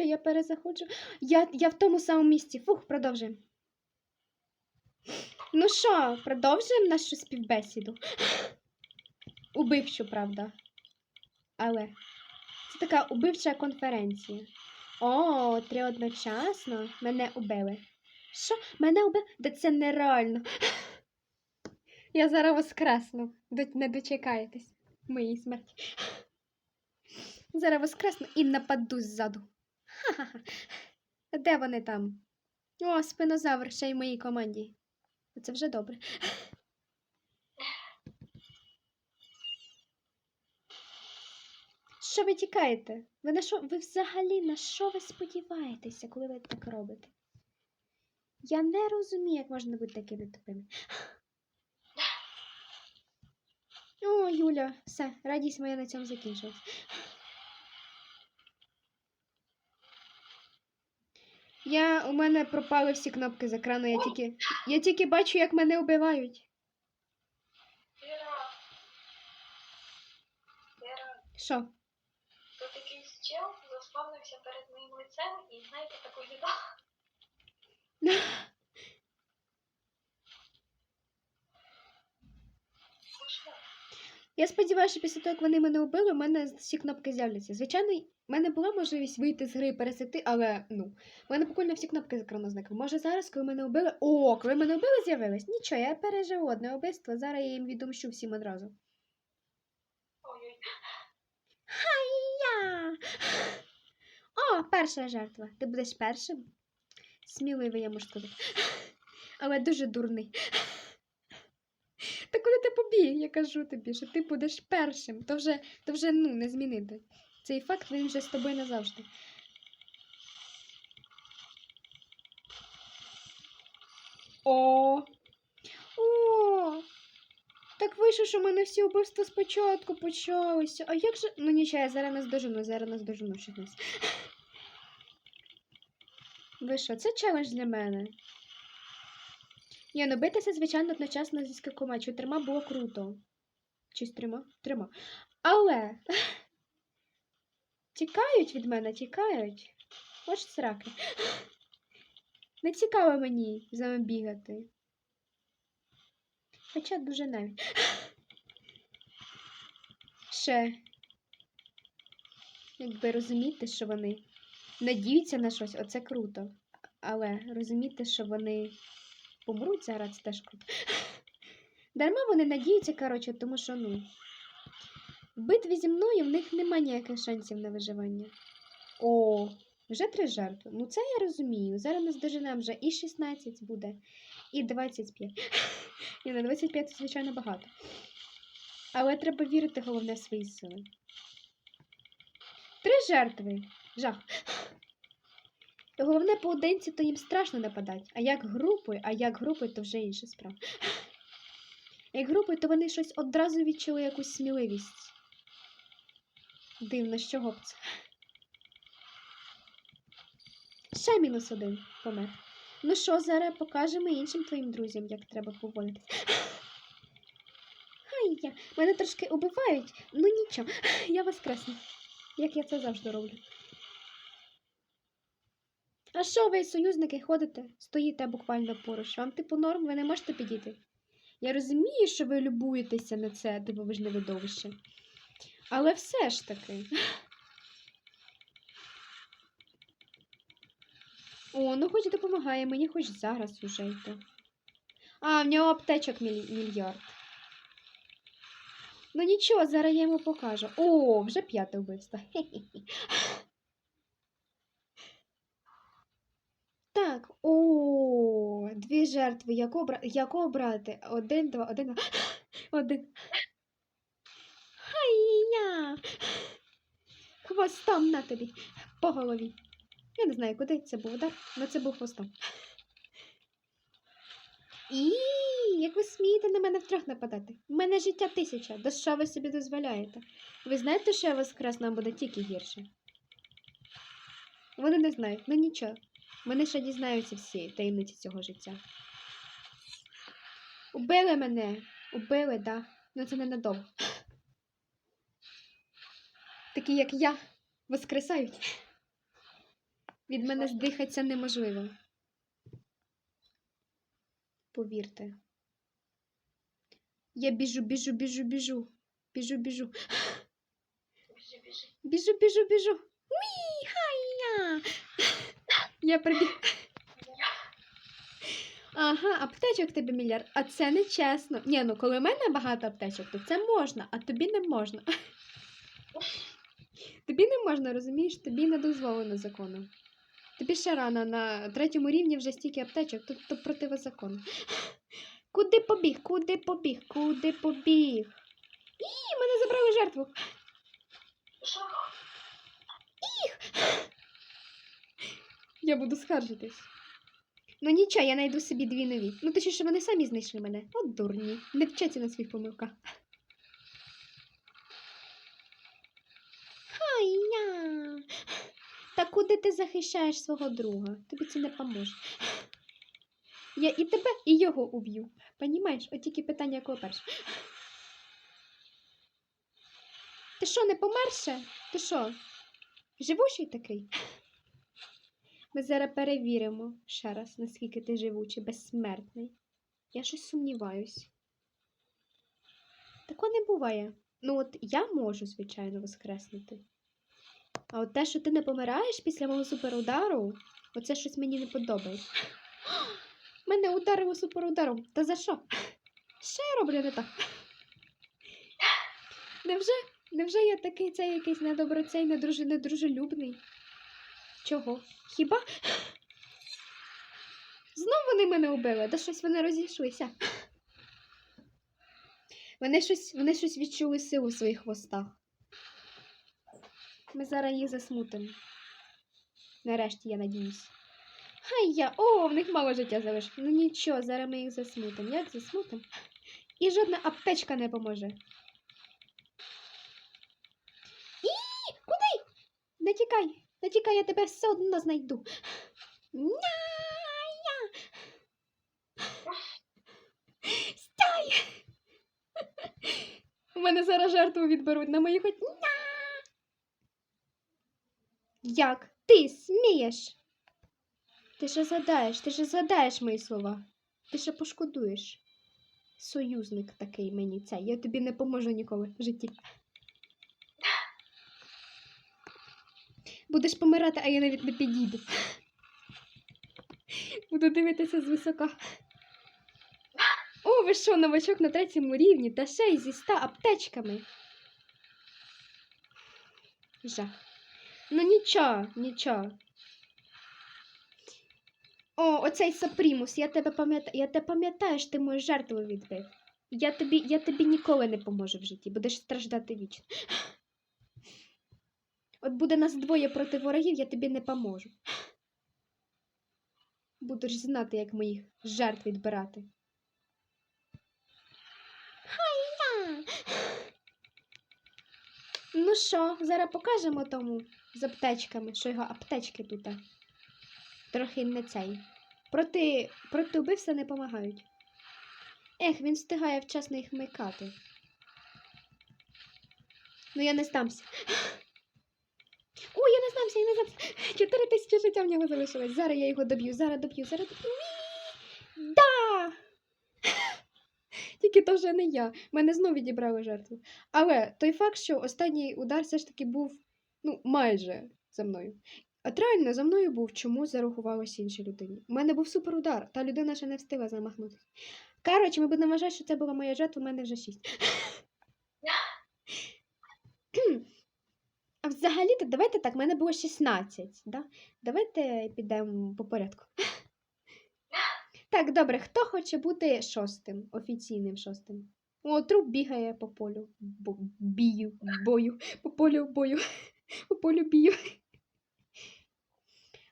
Юля, я перезаходжу. Я, я в тому самому місці. Фух, продовжуємо. Ну що, продовжуємо нашу співбесіду. Убивчу, правда. Але це така убивча конференція. О, три одночасно мене убили. Що? Мене убили? Да це нереально. Я зараз воскресну. Не дочекаєтесь моєї смерті. Зараз воскресну і нападу ззаду. Ха-ха-ха. Де вони там? О, спинозавр ще й в моїй команді. Це вже добре. Що ви тікаєте? Ви на що? Ви взагалі на що ви сподіваєтеся, коли ви так робите? Я не розумію, як можна бути такими тупими. О, Юля, все, радість моя на цьому закінчилась. Я, у мене пропали всі кнопки з екрану, я тільки. Я тільки бачу, як мене вбивають. Що? тут якийсь чел заспавнився перед моїм лицем і знаєте таку їда. Я сподіваюся, що після того, як вони мене вбили, у мене всі кнопки з'являться. Звичайно, в мене була можливість вийти з гри і пересекти, але ну, в мене буквально всі кнопки з екрану зникли. Може зараз, коли мене вбили. О, коли мене вбили, з'явились. Нічого, я переживу одне вбивство. Зараз я їм відомщу всім одразу. Ой-ой. Я. О, перша жертва. Ти будеш першим. Сміливий, я можу сказати. Але дуже дурний. Ти побіг, я кажу тобі, що ти будеш першим, то вже, то вже ну, не змінити. Цей факт він вже з тобою назавжди. О! О! Так вийшло, що в мене всі убивства спочатку почалися. А як же. Ну нічого, я зараз нас дожену, зараз нас дожену ще. Ви що, це челендж для мене. Ні, ну битися, звичайно, одночасно зі скількома. Чотирма було круто. Чи з трьома? Трьома. Але. Тікають від мене, тікають. Ось сраки. Не цікаво мені з вами бігати. Хоча дуже навіть. Ще. Якби розуміти, що вони надіються на щось, оце круто. Але розуміти, що вони помруть зараз, це теж круто. Дарма вони надіються, коротше, тому що, ну. В битві зі мною в них нема ніяких шансів на виживання. О, вже три жертви. Ну це я розумію. Зараз нас доженемо вже і 16 буде, і 25. Ні, на 25 це, звичайно, багато. Але треба вірити головне в свої сили. Три жертви. Жах. Головне поодинці, то їм страшно нападати. А як групою, а як групою, то вже інша справа. Як групою, то вони щось одразу відчули якусь сміливість. Дивно, з чого б це. Ще мінус один помер. Ну що, зараз покажемо іншим твоїм друзям, як треба поводитись. Хай я. Мене трошки убивають, ну нічого, я воскресну. Як я це завжди роблю. А що ви, союзники, ходите, стоїте буквально поруч? Вам типу норм, ви не можете підійти. Я розумію, що ви любуєтеся на це дивовижне видовище. Але все ж таки. О, ну хоч допомагає мені, хоч зараз уже йде. А, в нього аптечок мільярд. Ну нічого, зараз я йому покажу. О, вже п'яте вбивство. Хе-хе-хе. Так, о, дві жертви. Яку, бра... Яку обрати? Один, два, один, два. Один. Хай-я! Хвостом на тобі. По голові. Я не знаю, куди це був удар, але це був хвостом. І як ви смієте на мене втрьох нападати? У мене життя тисяча. Да що ви собі дозволяєте? Ви знаєте, що я воскрес нам буде тільки гірше? Вони не знають, ну нічого. Вони ще дізнаються всі таємниці цього життя. Убили мене. Убили, да. Ну це ненадовго. Такі, як я, воскресають. Від мене здихатися неможливо. Повірте. Я біжу, біжу, біжу, біжу. Біжу, біжу. Біжу, біжу, біжу. Уі, хай-я! Я прибіг. Ага, аптечок тобі мільярд. А це не чесно. Ні, ну коли в мене багато аптечок, то це можна, а тобі не можна. Тобі не можна, розумієш? Тобі не дозволено законом. Тобі ще рано на третьому рівні вже стільки аптечок, тут то противозаконно. Куди побіг? Куди побіг? Куди побіг? І мене забрали жертву. Що? Я буду скаржитись. Ну нічого, я знайду собі дві нові. Ну що вони самі знайшли мене. От дурні. Не вчаться на своїх помилках. Хай-я. Та куди ти захищаєш свого друга? Тобі це не поможе. Я і тебе, і його уб'ю. Понімаєш? От тільки питання кого перше. Ти що, не померше? Ти що? Живучий такий? Ми зараз перевіримо ще раз, наскільки ти живучий, безсмертний. Я щось сумніваюсь. Такого не буває. Ну, от я можу, звичайно, воскреснути. А от те, що ти не помираєш після мого суперудару, оце щось мені не подобається. Мене ударило суперударом. Та за що? Що я роблю не так? Невже, невже я такий цей якийсь недоброцей, недружелюбний? Чого? Хіба? Знов вони мене убили, да щось вони розійшлися. Вони щось, вони щось відчули силу в своїх хвостах. Ми зараз їх засмутимо. Нарешті, я надіюсь. Хай я. О, в них мало життя залишилось. Ну нічого, зараз ми їх засмутимо. Як засмутимо? І жодна аптечка не поможе. І куди? Не тікай, не тікай, я тебе все одно знайду. Ня-я. Стай! У мене зараз жертву відберуть на мої хоч. Як ти смієш? Ти ще задаєш, ти ще задаєш мої слова. Ти ще пошкодуєш. Союзник такий мені цей. Я тобі не поможу ніколи в житті. Будеш помирати, а я навіть не підійду. Буду дивитися звисока. О, ви що, новачок на третьому рівні, та ще й зі ста аптечками. Жах. Ну нічого, нічого. О, оцей Сапрімус, я тебе пам'ятаю. Я тебе пам'ятаю, що ти мою жертву відбив. Я тобі, я тобі ніколи не поможу в житті, будеш страждати вічно. От буде нас двоє проти ворогів, я тобі не поможу. Будеш знати, як моїх жертв відбирати. Хай-я! Ну що, зараз покажемо тому з аптечками, що його аптечки тут. Трохи не цей. Проти, проти убивця не допомагають. Ех, він встигає вчасно їх микати. Ну я не здамся. Ой, я не здамся, я не здамся. Чотири тисячі життя в нього залишилось. Зараз я його доб'ю, зараз доб'ю, зараз доб'ю. Да! Тільки то вже не я. Мене знову відібрали жертву. Але той факт, що останній удар все ж таки був ну, майже за мною. От реально за мною був, чому зарахувалося іншій людині. У мене був суперудар, та людина ще не встигла замахнутися. Коротше, ми будемо вважати, що це була моя жертва, у мене вже шість. А взагалі-то давайте так, в мене було 16. Да? Давайте підемо по порядку. Так, добре, хто хоче бути шостим, офіційним шостим? О, труп бігає по полю. Бо, бію, бою, по полю бою, по полю бію.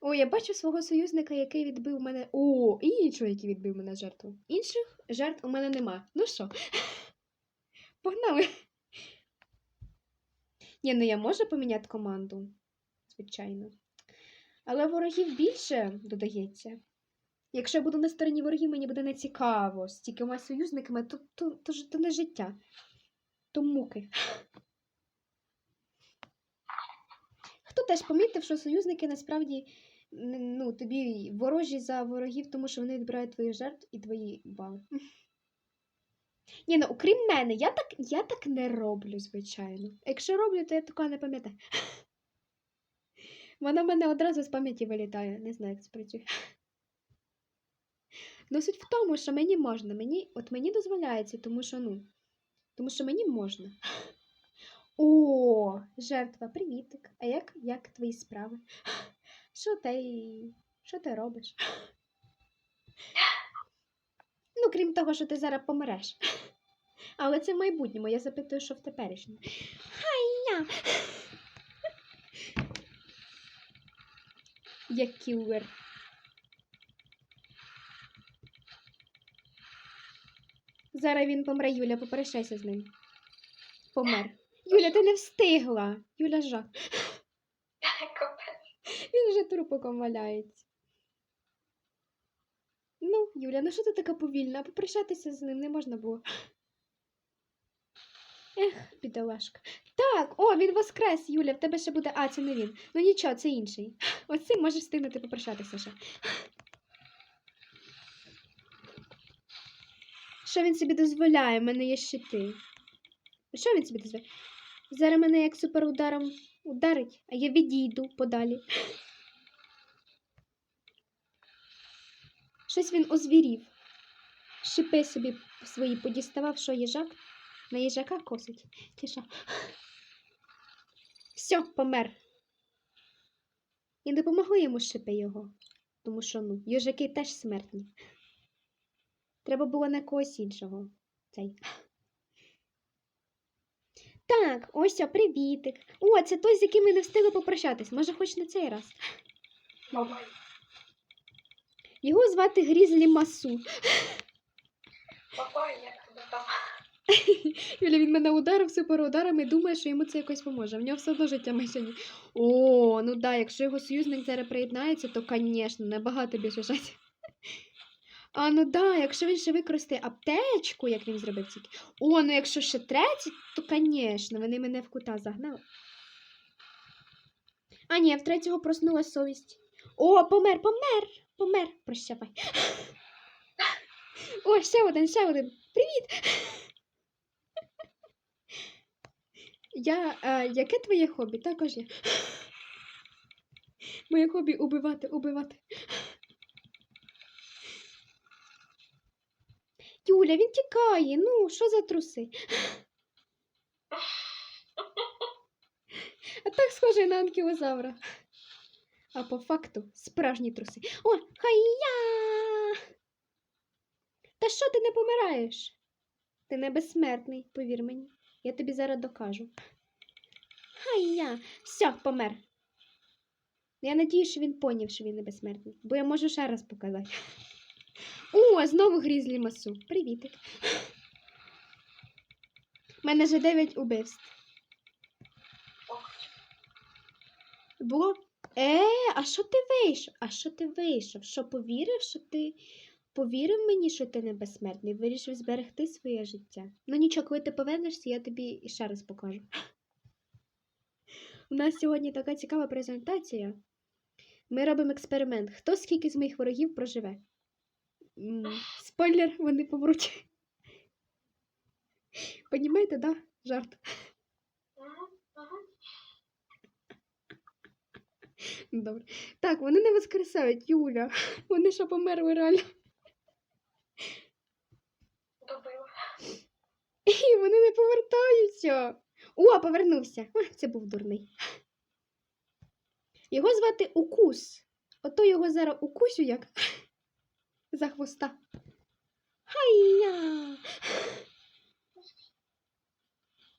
О, я бачу свого союзника, який відбив мене. О, і іншого, який відбив мене жертву. Інших жертв у мене нема. Ну що? Погнали. Ні, ну я можу поміняти команду, звичайно. Але ворогів більше додається. Якщо я буду на стороні ворогів, мені буде нецікаво. З тільки союзниками, то, то, то, то не життя. То муки. Хто теж помітив, що союзники насправді ну, тобі ворожі за ворогів, тому що вони відбирають твої жертв і твої бали. Ні, ну окрім мене, я так, я так не роблю, звичайно. Якщо роблю, то я такого не пам'ятаю. Вона в мене одразу з пам'яті вилітає. Не знаю, як це працює. Ну, суть в тому, що мені можна. Мені, от мені дозволяється, тому що, ну, тому що мені можна. О, жертва, привітик. А як, як твої справи? Що ти, що ти робиш? Ну, крім того, що ти зараз помреш. Але це в майбутньому, я запитую, що в теперішньому. Хай-я! Я кілер. Зараз він помре, Юля, попрощайся з ним. Помер. Юля, ти не встигла. Юля жах. Він вже трупиком валяється. Ну, Юля, ну що ти така повільна? Попрощатися з ним не можна було. Ех, бідолашка. Так, о, він воскрес, Юля, в тебе ще буде. А, це не він. Ну нічого, це інший. Оцим можеш встигнути попрощатися ще. Що він собі дозволяє? У мене є щити. Що він собі дозволяє? Зараз мене як суперударом ударить, а я відійду подалі. Щось він озвірів. Шипи собі свої подіставав, що їжак на їжака косить. Що? Все, помер. І не допомогли йому шипи його. Тому що, ну, їжаки теж смертні. Треба було на когось іншого. Цей. Так, ось о, привітик. О, це той, з яким ми не встигли попрощатись. Може, хоч на цей раз. Бабай. Його звати Грізлі Масу. Бабай, як тебе там? Юля, він мене ударив суперударом і думає, що йому це якось поможе. В нього все одно життя майже ні. О, ну да, якщо його союзник зараз приєднається, то, звісно, набагато більше життя. А ну да, якщо він ще використає аптечку, як він зробив тільки. О, ну якщо ще третій, то, звісно, вони мене в кута загнали. А ні, в третього проснулась совість. О, помер, помер, помер. Прощавай. О, ще один, ще один. Привіт! Я, а, яке твоє хобі? Також я. Моє хобі убивати, убивати. Юля, він тікає. Ну, що за труси? А так схоже на анкілозавра. А по факту справжні труси. О, хай-я! Та що ти не помираєш? Ти не безсмертний, повір мені. Я тобі зараз докажу. Хай-я! Все, помер. Я надію, що він поняв, що він не безсмертний, бо я можу ще раз показати. О, знову грізлі масу. Привітик. У мене вже 9 убивств. Було. Е, а що ти вийшов? А що ти вийшов? Що повірив, що ти повірив мені, що ти не безсмертний? Вирішив зберегти своє життя. Ну нічого, коли ти повернешся, я тобі ще раз покажу. У нас сьогодні така цікава презентація. Ми робимо експеримент. Хто скільки з моїх ворогів проживе? Спойлер, вони помруть. Понімаєте, да? Жарт. Добре. Так, вони не воскресають, Юля. Вони що померли реально. І вони не повертаються. О, повернувся. Це був дурний. Його звати Укус. Ото його зараз укусю як за хвоста. Хай-я!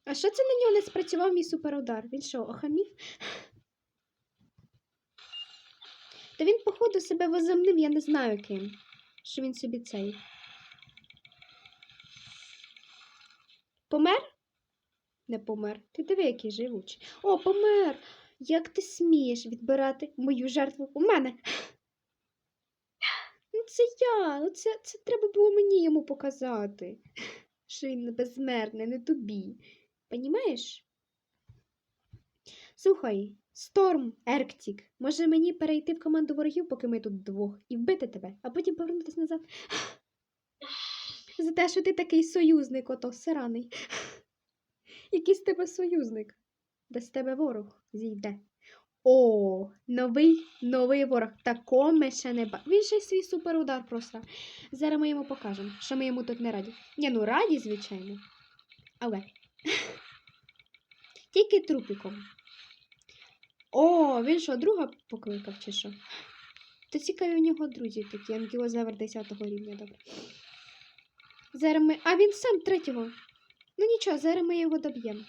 А що це на нього не спрацював мій суперудар? Він що, охамів? Та він, походу, себе возомнив, я не знаю ким. Що він собі цей. Помер? Не помер. Ти диви, який живучий. О, помер! Як ти смієш відбирати мою жертву у мене? Ну, це я. Ну, це, це треба було мені йому показати. Що він не безсмертний, не тобі. Понімаєш? Слухай, Сторм, Ерктік, може мені перейти в команду ворогів, поки ми тут двох, і вбити тебе, а потім повернутися назад. За те, що ти такий союзник, ото сраний. Який з тебе союзник? Де з тебе ворог зійде. О, новий новий ворог. Такого ми ще не бачили. Він ще свій суперудар просто. Зараз ми йому покажемо, що ми йому тут не раді. Ні, ну раді, звичайно. Але. Тільки трупіком. О, він що, друга покликав чи що? То цікаві у нього друзі такі, анкілозавр 10 рівня, добре. Зараз ми. А він сам третього. Ну нічого, зараз ми його доб'ємо.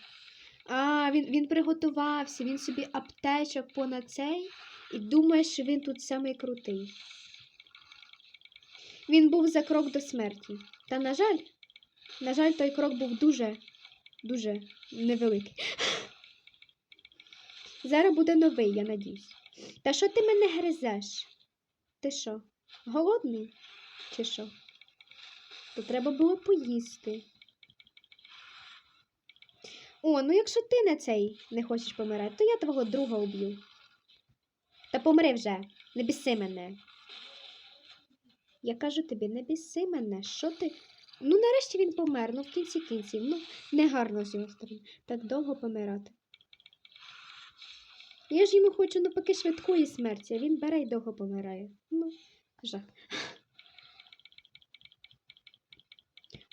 А, він, він приготувався, він собі аптечок понад цей і думає, що він тут самий крутий. Він був за крок до смерті. Та, на жаль, на жаль, той крок був дуже, дуже невеликий. Зараз буде новий, я надіюсь. Та що ти мене гризеш? Ти що, голодний? Чи що? То треба було поїсти. О, ну якщо ти на цей не хочеш помирати, то я твого друга уб'ю. Та помри вже, не біси мене. Я кажу тобі, не біси мене, що ти. Ну, нарешті він помер, ну в кінці кінців. Ну, негарно з його сторони. Так довго помирати. Я ж йому хочу навпаки швидкої смерті, а він бере і довго помирає. Ну, жах.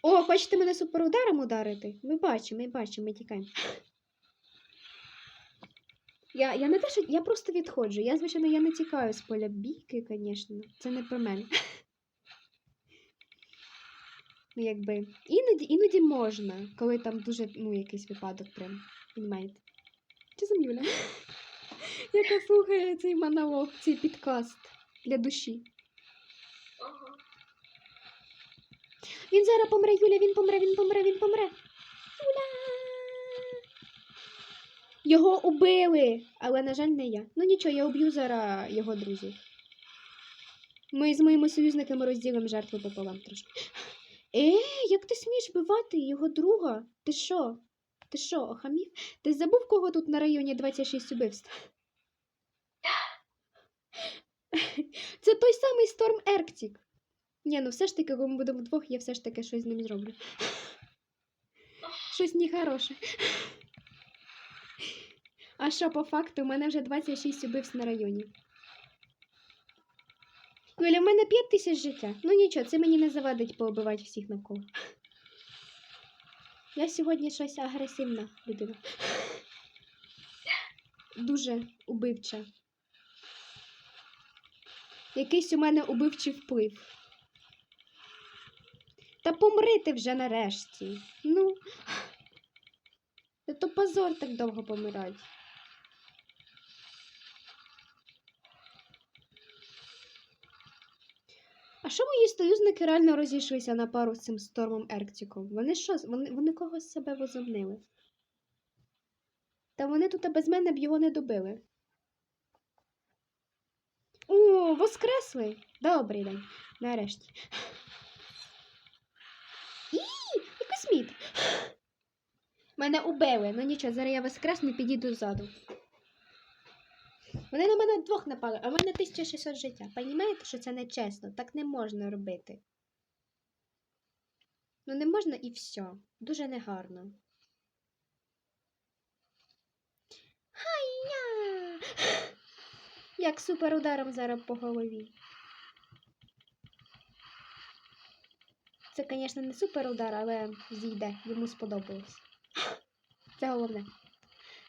О, хочете мене суперударом ударити? Ми бачимо, ми бачимо, ми тікаємо. Я, я не те, що я просто відходжу. Я, звичайно, я не тікаю з поля бійки, звісно. Це не про мене. Ну, якби. Іноді, іноді можна, коли там дуже, ну, якийсь випадок прям. Понімаєте? Чи за Юля? Яка слухає цей монолог, цей підкаст для душі. Він зараз помре, Юля, він помре, він помре, він помре. Юля! Його убили, але, на жаль, не я. Ну нічого, я уб'ю зараз його друзів. Ми з моїми союзниками розділимо жертву пополам трошки. Е, як ти смієш вбивати його друга? Ти що? Ти що, охамів? Ти забув, кого тут на районі 26 убивств? Це той самий Сторм Ерктік. Ні, ну все ж таки, коли ми будемо вдвох, я все ж таки щось з ним зроблю. Щось нехороше. А що, по факту, у мене вже 26 убивств на районі. Юля, у мене 5 тисяч життя. Ну нічого, це мені не завадить поубивати всіх навколо. Я сьогодні щось агресивна людина. Дуже убивча. Якийсь у мене убивчий вплив. Та помри ти вже нарешті. Ну. То позор так довго помирать. А що мої союзники реально розійшлися на пару з цим стормом Ерктіком? Вони що, вони, вони когось себе возомнили? Та вони тут без мене б його не добили. О, воскресли! Добрий день. Нарешті. І, і косміт. Мене убили. Ну нічого, зараз я воскресну і підійду ззаду. Вони на мене двох напали, а в мене 1600 життя. Понімаєте, що це нечесно? Так не можна робити. Ну не можна і все. Дуже негарно. Хай-я! Як суперударом зараз по голові. Це, звісно, не суперудар, але зійде, йому сподобалось. Це головне.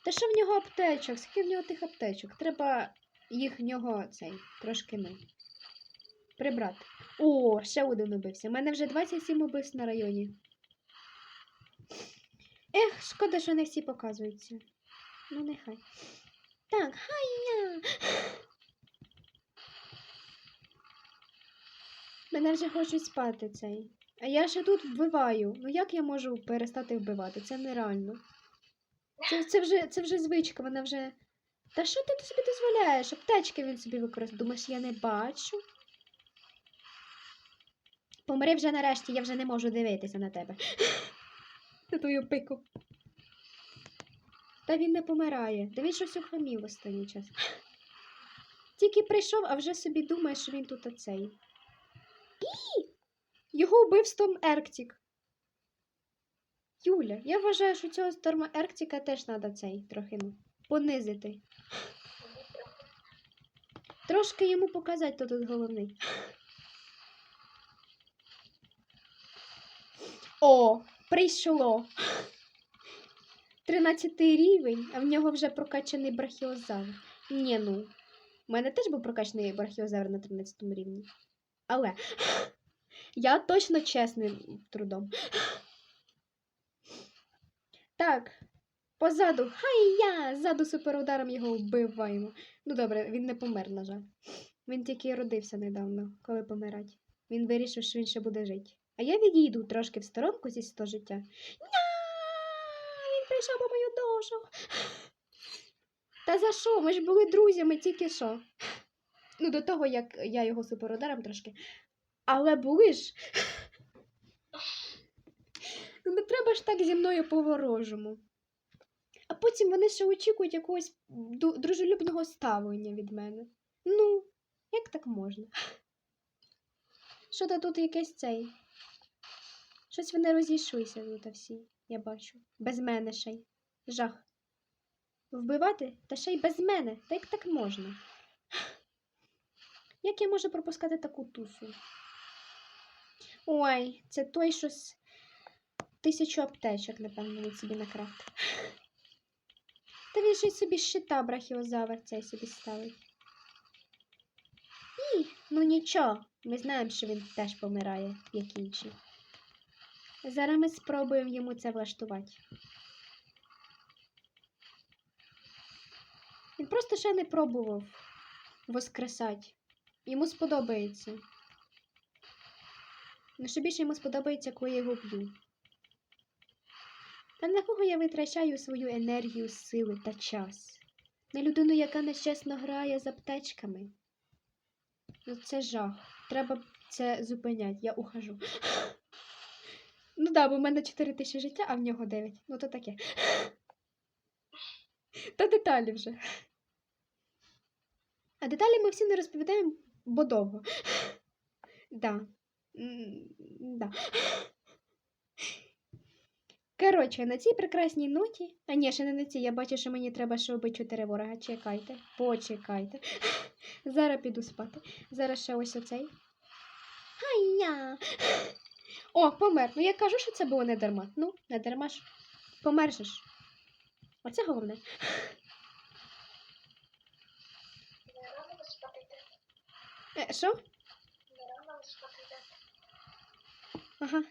Та що в нього аптечок? Скільки в нього тих аптечок? Треба їх в нього цей трошки ми. Прибрати. О, ще один убився. У мене вже 27 убивств на районі. Ех, шкода, що не всі показуються. Ну, нехай. Так, хай-я! Мене вже хочуть спати цей. А я ще тут вбиваю. Ну як я можу перестати вбивати? Це нереально. Це, це, вже, це вже звичка, вона вже. Та що ти собі дозволяєш? Аптечки він собі використовує. Думаєш, я не бачу. Помри вже нарешті, я вже не можу дивитися на тебе. На твою пику. Та він не помирає. Він щось ухамів останній час. Тільки прийшов, а вже собі думає, що він тут оцей. Його вбив Сторм Ерктік. Юля, я вважаю, що цього Сторма Ерктіка теж треба цей трохи ну, понизити. Трошки йому показати, хто тут головний. О, прийшло. 13 рівень, а в нього вже прокачаний брахіозавр. Ні, ну. У мене теж був прокачаний брахіозавр на 13 рівні. Але я точно чесним трудом. Так, позаду. Хай-я! Ззаду суперударом його вбиваємо. Ну добре, він не помер, на жаль. Він тільки родився недавно, коли помирать. Він вирішив, що він ще буде жити. А я відійду трошки в сторонку зі 100 життя. Ня! Він прийшов по мою душу. Та за що? Ми ж були друзями тільки що. Ну, до того, як я його суперударом трошки. Але були ж. Ну, не треба ж так зі мною по-ворожому. А потім вони ще очікують якогось дружелюбного ставлення від мене. Ну, як так можна? Що то тут якесь цей? Щось вони розійшлися тут всі, я бачу. Без мене ще й. Жах. Вбивати? Та ще й без мене. Та як так можна? Як я можу пропускати таку тусу? Ой, це той щось. Тисячу аптечок, напевно, він собі накрафтив. Та він щось собі щита брахіозавр цей собі ставить. Ні, ну нічого. Ми знаємо, що він теж помирає, як інші. Зараз ми спробуємо йому це влаштувати. Він просто ще не пробував воскресати. Йому сподобається. Ну, що більше йому сподобається, коли я його б'ю. Та на кого я витрачаю свою енергію, сили та час? На людину, яка нещасно грає з аптечками. Ну, це жах. Треба це зупиняти, я ухожу. Ну да, бо в мене 4 тисячі життя, а в нього 9. Ну то таке. Та деталі вже. А деталі ми всі не розповідаємо, бо довго. Да. Да. Коротше, на цій прекрасній ноті. А ні, ще не на цій. Я бачу, що мені треба ще вбити чотири ворога. Чекайте, почекайте. Зараз піду спати. Зараз ще ось оцей. Хай-я! О, помер. Ну я кажу, що це було не дарма. Ну, не дарма ж. Помер же ж. Оце головне. Е, що? Не рано ви спати йдете. Ага.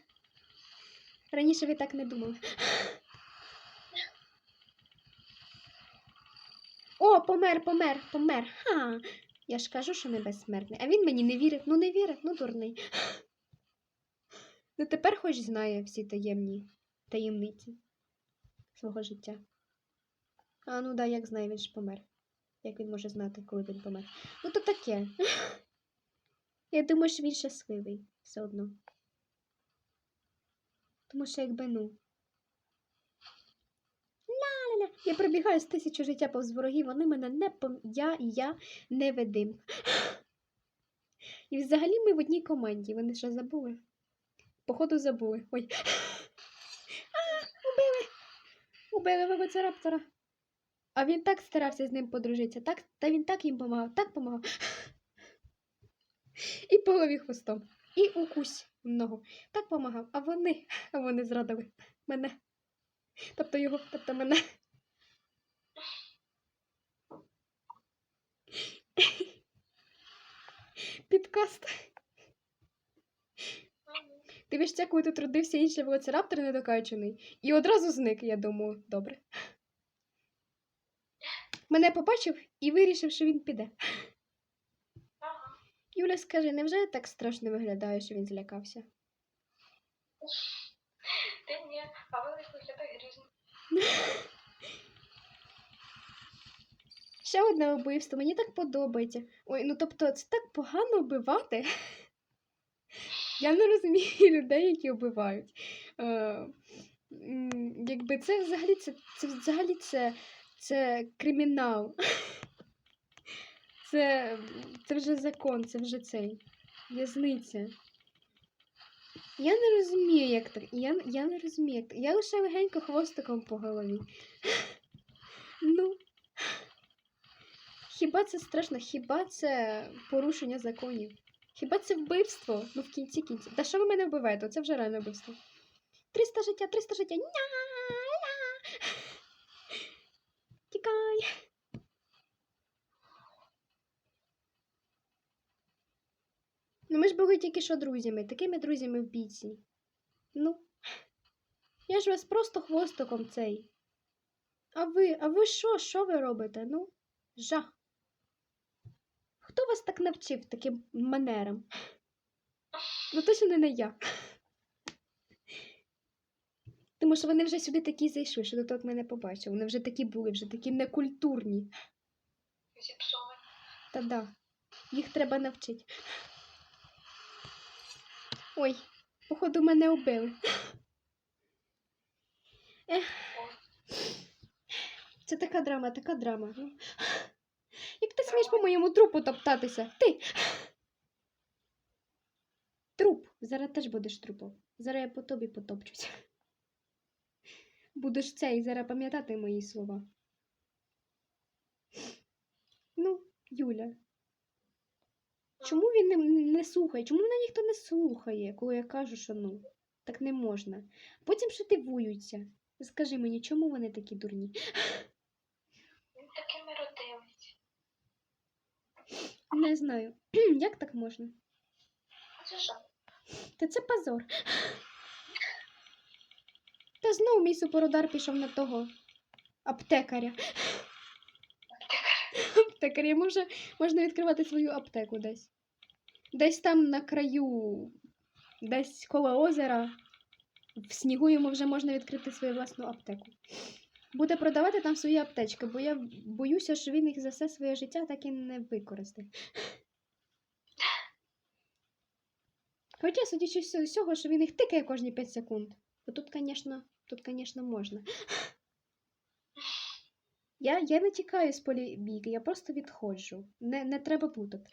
Раніше ви так не думали. О, помер, помер, помер. Ха. Я ж кажу, що не безсмертний. А він мені не вірив. Ну не вірив, ну дурний. Ну тепер хоч знає всі таємні таємниці свого життя. А ну да, як знає, він ж помер. Як він може знати, коли він помер? Ну то таке. Я думаю, що він щасливий все одно. Тому що якби ну. Ля-ля-ля. Я пробігаю з тисячу життя повз ворогів, вони мене не пом... Я я не ведим. І взагалі ми в одній команді. Вони що забули? Походу забули. Ой. А, убили! Убили велоцираптора. А він так старався з ним подружитися, так, та він так їм помагав, так помагав. І по голові хвостом, і укусь ногу. Так помагав, а вони, а вони зрадили мене. Тобто його, тобто мене. Підкаст. Ти весь коли тут родився інший велоцираптор недокачаний. І одразу зник, я думаю, добре. Мене побачив і вирішив, що він піде. Юля, скажи, невже я так страшно виглядаю, що він злякався? Ти ні, а ви виглядає грізно. Ще одне вбивство, мені так подобається. Ой, ну тобто, це так погано вбивати. Я не розумію людей, які вбивають. Е, якби це взагалі це, це взагалі це, це кримінал. Це, це вже закон, це вже цей. В'язниця. Я не розумію, як так. Я, я не розумію, як так. Я лише легенько хвостиком по голові. Ну. Хіба це страшно? Хіба це порушення законів? Хіба це вбивство? Ну в кінці кінці. Та що ви мене вбиваєте? Це вже реально вбивство. 300 життя, 300 життя. Ня! ля! Тікай. Ну ми ж були тільки що друзями, такими друзями в бійці. Ну. Я ж вас просто хвостиком цей. А ви, а ви що? Що ви робите? Ну, жах. Хто вас так навчив таким манерам? Ну, точно не, не я. Тому що вони вже сюди такі зайшли, що до того як мене побачили. Вони вже такі були, вже такі некультурні. Зіпсовані. Та да, їх треба навчити. Ой, походу мене убили. Це така драма, така драма. Як ти смієш по моєму трупу топтатися? Ти. Труп. Зараз теж будеш трупом. Зараз я по тобі потопчуся. Будеш цей зараз пам'ятати мої слова. Ну, Юля. Чому він не, не слухає? Чому мене ніхто не слухає, коли я кажу, що ну, так не можна? Потім ще дивуються. Скажи мені, чому вони такі дурні? Він такими родились. Не знаю. Як так можна? Це жах. Та це позор. Та знову мій супородар пішов на того аптекаря. Аптекар, йому вже можна відкривати свою аптеку десь. Десь там на краю, десь коло озера, в снігу йому вже можна відкрити свою власну аптеку. Буде продавати там свої аптечки, бо я боюся, що він їх за все своє життя так і не використає. Хоча, судячи з усього, що він їх тикає кожні 5 секунд. Бо тут, звісно, тут, звісно, можна. Я, я не тікаю з полі бійки, я просто відходжу. Не, не треба плутати.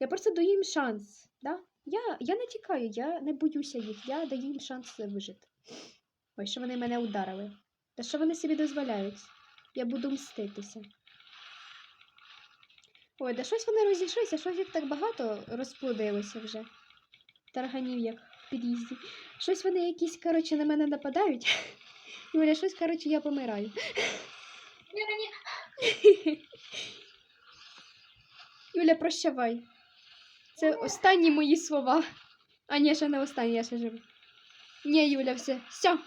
Я просто даю їм шанс. Да? Я, я не тікаю, я не боюся їх, я даю їм шанс вижити. Ой, що вони мене ударили. Та що вони собі дозволяють? Я буду мститися. Ой, да щось вони розійшлися, щось їх так багато розплодилося вже. Тарганів як в під'їзді. Щось вони якісь, коротше, на мене нападають. Юля, щось, коротше, я помираю. Юля, прощавай. Це останні мої слова. А ні, ще не останні, я ще живу. Ні, Юля, все. Все.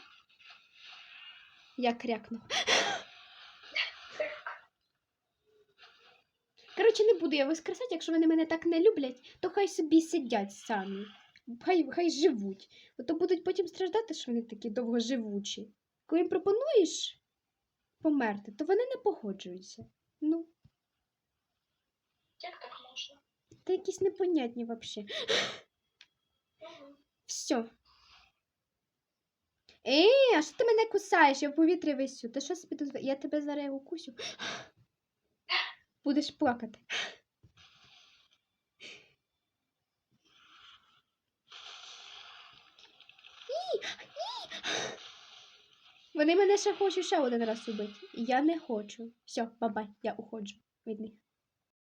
Я крякну. Коротше, не буду я воскресати, якщо вони мене так не люблять, то хай собі сидять самі. Хай, хай живуть. Бо то будуть потім страждати, що вони такі довгоживучі. Коли їм пропонуєш померти, то вони не погоджуються. Ну, як так можна? це якісь непонятні взагалі. Все. Ей, а що ти мене кусаєш? Я в повітрі висю. Ти що собі дозволяєш? Я тебе зараз укусю. Будеш плакати. Вони мене ще хочуть ще один раз убити. Я не хочу. Все, бабай, я уходжу від них.